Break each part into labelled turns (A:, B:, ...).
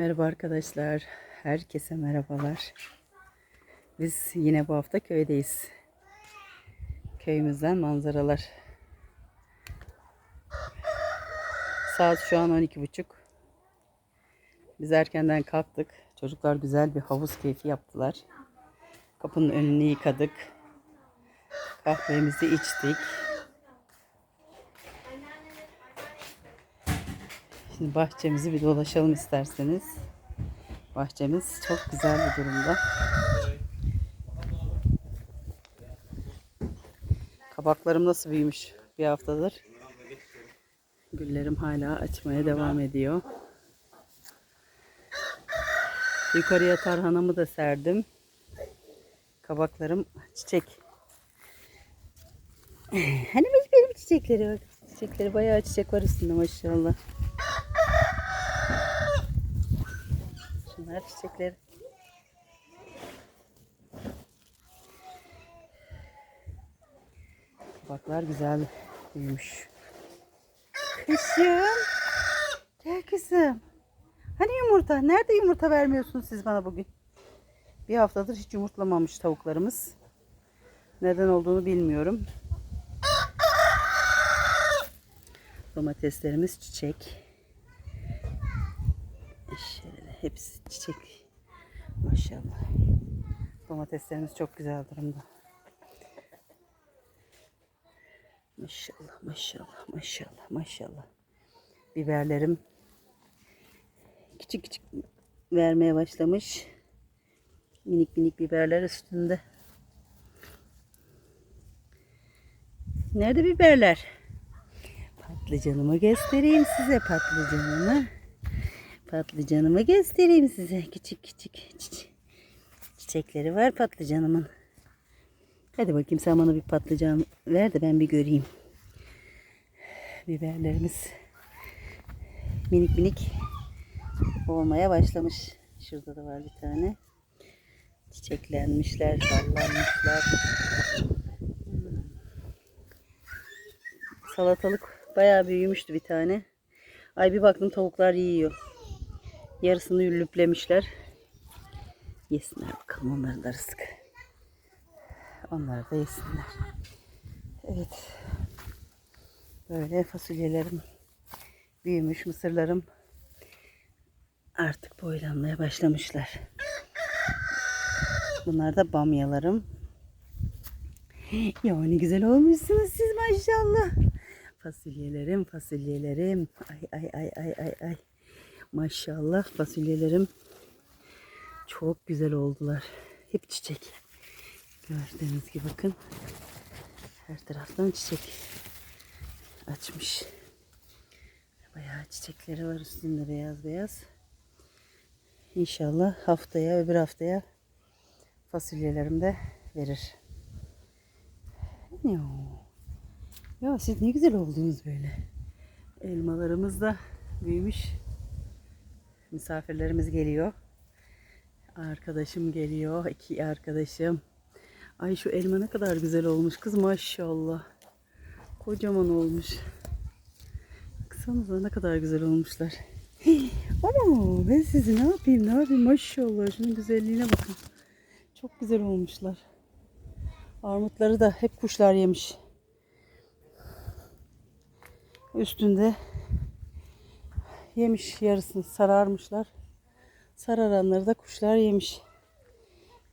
A: Merhaba arkadaşlar. Herkese merhabalar. Biz yine bu hafta köydeyiz. Köyümüzden manzaralar. Saat şu an 12.30. Biz erkenden kalktık. Çocuklar güzel bir havuz keyfi yaptılar. Kapının önünü yıkadık. Kahvemizi içtik. Şimdi bahçemizi bir dolaşalım isterseniz. Bahçemiz çok güzel bir durumda. Kabaklarım nasıl büyümüş bir haftadır. Güllerim hala açmaya devam ediyor. Yukarıya tarhanamı da serdim. Kabaklarım çiçek. Hani benim çiçekleri bak. Çiçekleri bayağı çiçek var üstünde maşallah. Şunlar çiçekleri. Kabaklar güzel büyümüş. Kızım. Gel kızım. Hani yumurta? Nerede yumurta vermiyorsunuz siz bana bugün? Bir haftadır hiç yumurtlamamış tavuklarımız. Neden olduğunu bilmiyorum. Domateslerimiz çiçek. Hepsi çiçek. Maşallah. Domateslerimiz çok güzel durumda. Maşallah, maşallah, maşallah, maşallah. Biberlerim küçük küçük vermeye başlamış. Minik minik biberler üstünde. Nerede biberler? Patlıcanımı göstereyim size patlıcanımı. Patlıcanımı göstereyim size. Küçük küçük çiçek. Çiçekleri var patlıcanımın. Hadi bakayım sen bana bir patlıcan ver de ben bir göreyim. Biberlerimiz minik minik olmaya başlamış. Şurada da var bir tane. Çiçeklenmişler, dallanmışlar. Salatalık bayağı büyümüştü bir tane. Ay bir baktım tavuklar yiyor. Yarısını lüplemişler. Yesinler bakalım onların da rızkı. Onlar da yesinler. Evet. Böyle fasulyelerim büyümüş. Mısırlarım artık boylanmaya başlamışlar. Bunlar da bamyalarım. Ya ne güzel olmuşsunuz siz maşallah. Fasulyelerim, fasulyelerim. Ay ay ay ay ay ay. Maşallah fasulyelerim çok güzel oldular. Hep çiçek. Gördüğünüz gibi bakın. Her taraftan çiçek açmış. Bayağı çiçekleri var üstünde beyaz beyaz. İnşallah haftaya öbür haftaya fasulyelerim de verir. Ya. ya siz ne güzel oldunuz böyle. Elmalarımız da büyümüş. Misafirlerimiz geliyor. Arkadaşım geliyor. iki arkadaşım. Ay şu elma ne kadar güzel olmuş kız maşallah. Kocaman olmuş. Baksanıza ne kadar güzel olmuşlar. Ama ben sizi ne yapayım ne yapayım maşallah şunun güzelliğine bakın. Çok güzel olmuşlar. Armutları da hep kuşlar yemiş. Üstünde yemiş yarısını sararmışlar. Sararanları da kuşlar yemiş.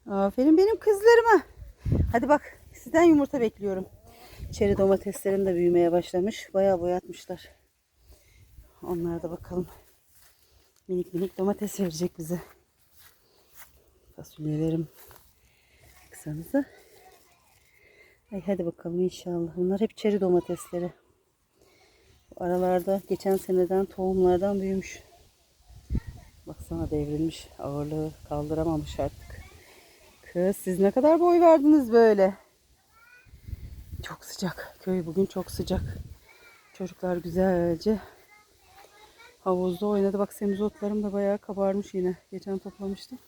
A: Aferin benim kızlarıma. Hadi bak sizden yumurta bekliyorum. Çeri domateslerim de büyümeye başlamış. Bayağı boyatmışlar. Onlar da bakalım. Minik minik domates verecek bize. Fasulyelerim. Baksanıza. Ay hadi bakalım inşallah. Bunlar hep çeri domatesleri. Aralarda geçen seneden tohumlardan büyümüş. Baksana devrilmiş. Ağırlığı kaldıramamış artık. Kız siz ne kadar boy verdiniz böyle? Çok sıcak. Köy bugün çok sıcak. Çocuklar güzelce havuzda oynadı. Bak semizotlarım da bayağı kabarmış yine. Geçen toplamıştım.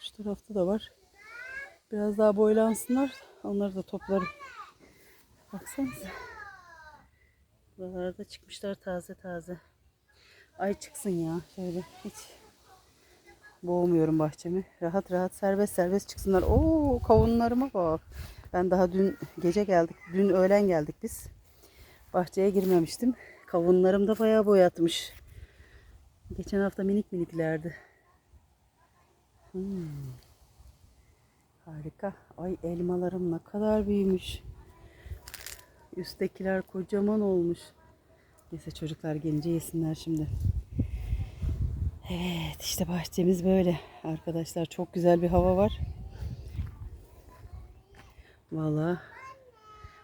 A: Şu tarafta da var. Biraz daha boylansınlar. Onları da toplarım. Baksanıza. Buralarda çıkmışlar taze taze. Ay çıksın ya şöyle hiç boğmuyorum bahçemi. Rahat rahat serbest serbest çıksınlar. Oo kavunlarıma bak. Ben daha dün gece geldik. Dün öğlen geldik biz. Bahçeye girmemiştim. Kavunlarım da bayağı boyatmış. Geçen hafta minik miniklerdi. Hmm. Harika. Ay elmalarım ne kadar büyümüş. Üsttekiler kocaman olmuş. Neyse çocuklar gelince yesinler şimdi. Evet işte bahçemiz böyle. Arkadaşlar çok güzel bir hava var. Vallahi.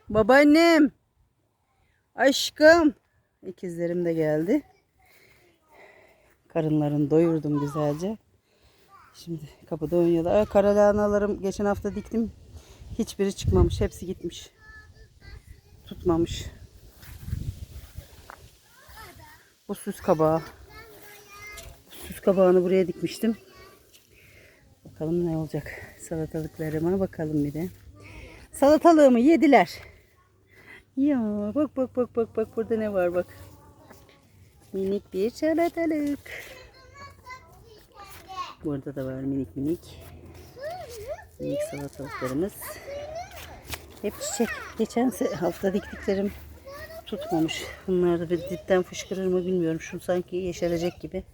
A: Babaannem. Aşkım. İkizlerim de geldi. Karınlarını doyurdum güzelce. Şimdi kapıda oynuyorlar. Aa, Kara lahanalarım geçen hafta diktim. Hiçbiri çıkmamış. Hepsi gitmiş. Tutmamış. Bu süs kabağı. Süs kabağını buraya dikmiştim. Bakalım ne olacak. Salatalıklarıma bakalım bir de. Salatalığımı yediler. Ya bak bak bak bak bak burada ne var bak. Minik bir salatalık. Burada da var minik minik. Minik salatalıklarımız. Hep çiçek. Geçen hafta diktiklerim tutmamış. Bunlar da bir dipten fışkırır mı bilmiyorum. Şu sanki yeşerecek gibi.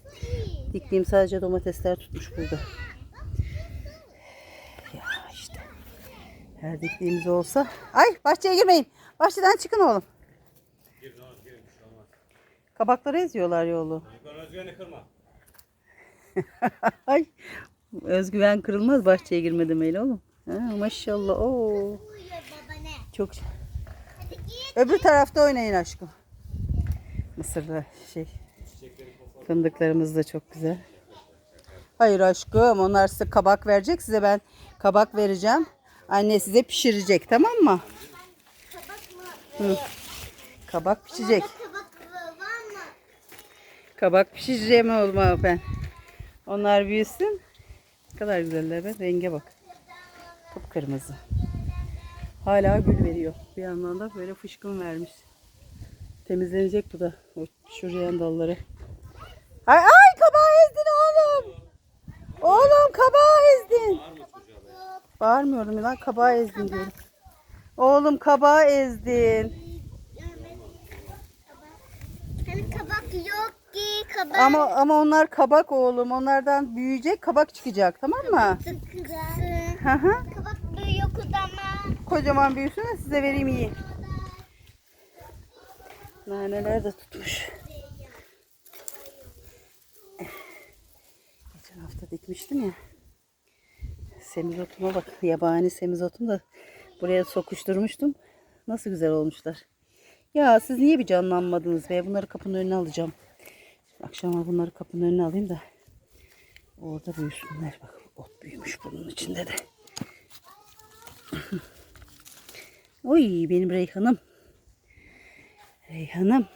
A: Diktiğim sadece domatesler tutmuş burada. Ya işte. Her diktiğimiz olsa. Ay bahçeye girmeyin. Bahçeden çıkın oğlum. Kabakları eziyorlar yolu.
B: Özgüveni kırma.
A: Ay özgüven kırılmaz bahçeye girme demeyle oğlum. Ha, maşallah. Oo. Çok Öbür tarafta oynayın aşkım. Mısırda şey. Fındıklarımız da çok güzel. Hayır aşkım onlar size kabak verecek. Size ben kabak vereceğim. Anne size pişirecek tamam mı? Hı. Kabak pişecek. Kabak pişireceğim oğlum ben. Onlar büyüsün. Ne kadar güzeller be. Renge bak. Kıpkırmızı. Hala gül veriyor. Bir yandan da böyle fışkın vermiş. Temizlenecek bu da. O şurayan dalları. Ay ay kabağı ezdin oğlum. Oğlum kabağı ezdin. Bağırmıyorum lan kabağı ezdin diyorum. Oğlum kabağı ezdin.
C: Hani kabak yok ki kabak
A: Ama ama onlar kabak oğlum. Onlardan büyüyecek kabak çıkacak tamam mı? Hı hı. Kocaman büyüsün de size vereyim yiyin. Naneler de tutmuş. Geçen hafta dikmiştim ya. Semizotuma bak. Yabani semizotum da buraya sokuşturmuştum. Nasıl güzel olmuşlar. Ya siz niye bir canlanmadınız be? Bunları kapının önüne alacağım. Akşama bunları kapının önüne alayım da orada büyüsünler. Bak ot büyümüş bunun içinde de. Oy benim Reyhan'ım. Reyhan'ım.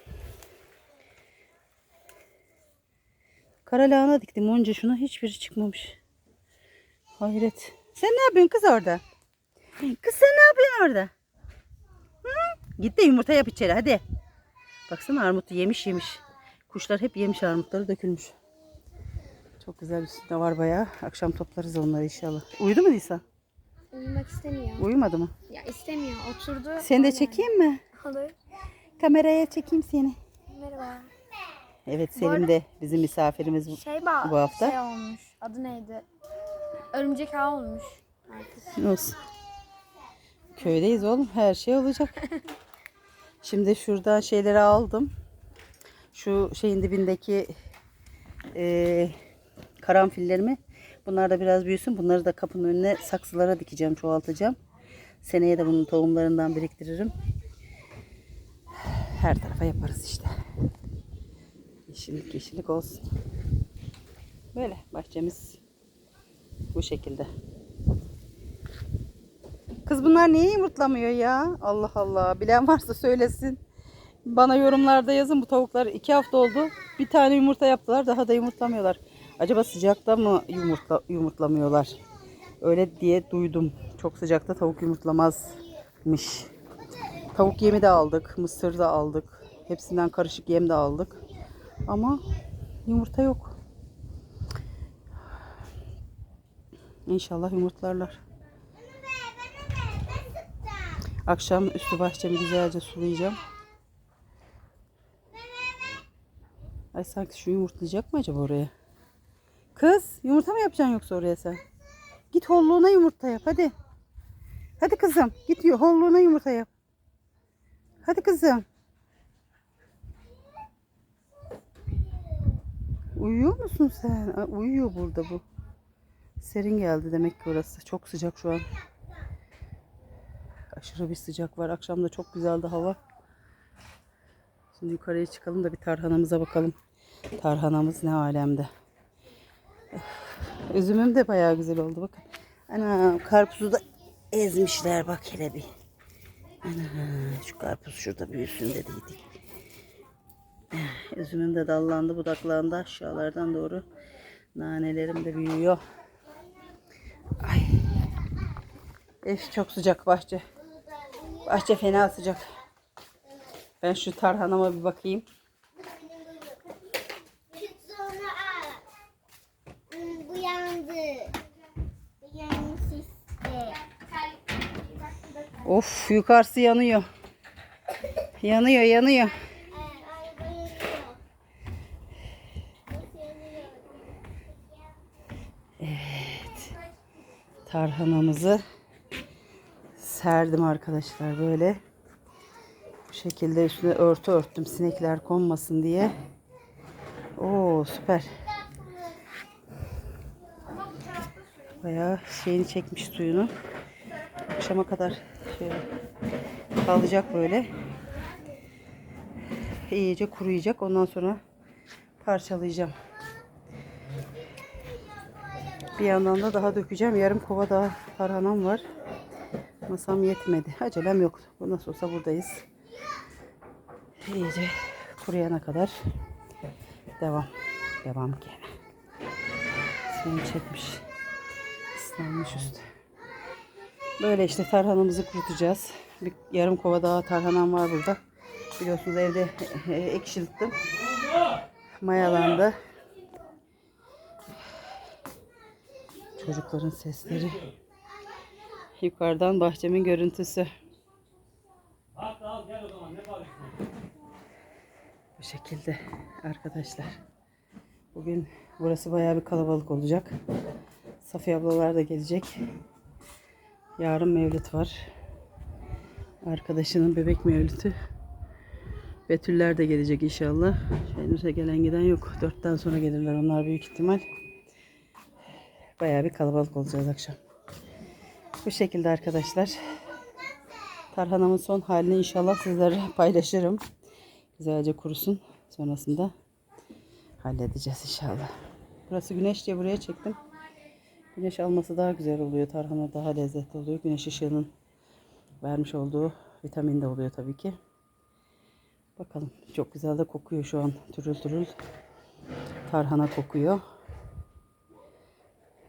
A: Kara lahana diktim onca şuna hiçbiri çıkmamış. Hayret. Sen ne yapıyorsun kız orada? Kız sen ne yapıyorsun orada? Hı? Git de yumurta yap içeri hadi. Baksana armutu yemiş yemiş. Kuşlar hep yemiş armutları dökülmüş. Çok güzel üstünde var bayağı. Akşam toplarız onları inşallah. Uyudu mu Nisa?
C: Uyumak istemiyor.
A: Uyumadı mı?
C: Ya istemiyor. Oturdu.
A: Seni de çekeyim mi?
C: Olur.
A: Kameraya çekeyim seni.
C: Merhaba.
A: Evet
C: Bu
A: Selim
C: arada-
A: de bizim misafirimiz bu-
C: Şey ba
A: bu hafta.
C: Şey olmuş. Adı neydi? Örümcek ağ olmuş.
A: Olsun. Köydeyiz oğlum. Her şey olacak. Şimdi şuradan şeyleri aldım. Şu şeyin dibindeki eee karanfillerimi. Bunlar da biraz büyüsün. Bunları da kapının önüne saksılara dikeceğim, çoğaltacağım. Seneye de bunun tohumlarından biriktiririm. Her tarafa yaparız işte. Yeşillik yeşillik olsun. Böyle bahçemiz bu şekilde. Kız bunlar niye yumurtlamıyor ya? Allah Allah. Bilen varsa söylesin. Bana yorumlarda yazın bu tavuklar iki hafta oldu. Bir tane yumurta yaptılar daha da yumurtlamıyorlar. Acaba sıcakta mı yumurtla, yumurtlamıyorlar? Öyle diye duydum. Çok sıcakta tavuk yumurtlamazmış. Tavuk yemi de aldık. Mısır da aldık. Hepsinden karışık yem de aldık. Ama Yumurta yok. İnşallah yumurtlarlar. Akşam üstü bahçemi güzelce sulayacağım. Ay sanki şu yumurtlayacak mı acaba oraya? Kız yumurta mı yapacaksın yoksa oraya sen? Git holluğuna yumurta yap hadi. Hadi kızım git holluğuna yumurta yap. Hadi kızım. Uyuyor musun sen? Uyuyor burada bu. Serin geldi demek ki orası. Çok sıcak şu an. Aşırı bir sıcak var. Akşam da çok güzeldi hava. Şimdi yukarıya çıkalım da bir tarhanamıza bakalım. Tarhanamız ne alemde. Üzümüm de bayağı güzel oldu bakın. Ana karpuzu da ezmişler bak hele bir. Ana şu karpuz şurada büyüsün dediydik. Üzümüm de dallandı budaklandı aşağılardan doğru. Nanelerim de büyüyor. Ay. Ev çok sıcak bahçe. Bahçe fena sıcak. Ben şu tarhanama bir bakayım.
B: Çık sonra al. Hmm, Bu yandı. Bu yandı şişti.
A: Of yukarısı yanıyor. Yanıyor yanıyor.
B: Yanıyor.
A: Tarhanamızı serdim arkadaşlar böyle. Bu şekilde üstüne örtü örttüm sinekler konmasın diye. Oo süper. Bayağı şeyini çekmiş suyunu. Akşama kadar şöyle kalacak böyle. İyice kuruyacak. Ondan sonra parçalayacağım. Bir yandan da daha dökeceğim. Yarım kova daha tarhanam var. Masam yetmedi. Acelem yok. Bu nasıl olsa buradayız. İyice kuruyana kadar devam. Devam gene. Suyunu çekmiş. Islanmış üstü. Böyle işte tarhanamızı kurutacağız. Bir yarım kova daha tarhanam var burada. Biliyorsunuz evde e, ekşilttim. Mayalandı. Çocukların sesleri. Yukarıdan bahçemin görüntüsü. Bu şekilde arkadaşlar. Bugün burası bayağı bir kalabalık olacak. Safiye ablalar da gelecek. Yarın mevlüt var. Arkadaşının bebek mevlütü. Betüller de gelecek inşallah. Henüz gelen giden yok. Dörtten sonra gelirler onlar büyük ihtimal. Bayağı bir kalabalık olacağız akşam. Bu şekilde arkadaşlar. Tarhanamın son halini inşallah sizlere paylaşırım. Güzelce kurusun. Sonrasında halledeceğiz inşallah. Burası güneş diye buraya çektim. Güneş alması daha güzel oluyor. Tarhana daha lezzetli oluyor. Güneş ışığının vermiş olduğu vitamin de oluyor tabii ki. Bakalım. Çok güzel de kokuyor şu an. Türül türül tarhana kokuyor.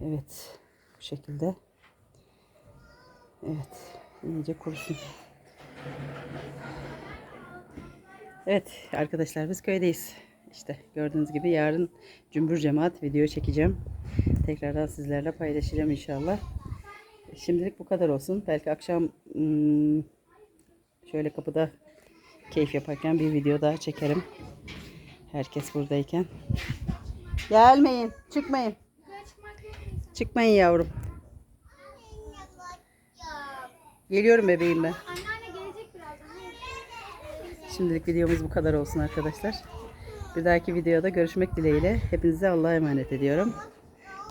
A: Evet. Bu şekilde. Evet. iyice kurusun. Evet arkadaşlar biz köydeyiz. İşte gördüğünüz gibi yarın cümbür cemaat video çekeceğim. Tekrardan sizlerle paylaşacağım inşallah. Şimdilik bu kadar olsun. Belki akşam hmm, şöyle kapıda keyif yaparken bir video daha çekerim. Herkes buradayken. Gelmeyin, çıkmayın. Çıkmayın yavrum. Geliyorum bebeğim ben. Şimdilik videomuz bu kadar olsun arkadaşlar. Bir dahaki videoda görüşmek dileğiyle. Hepinize Allah'a emanet ediyorum.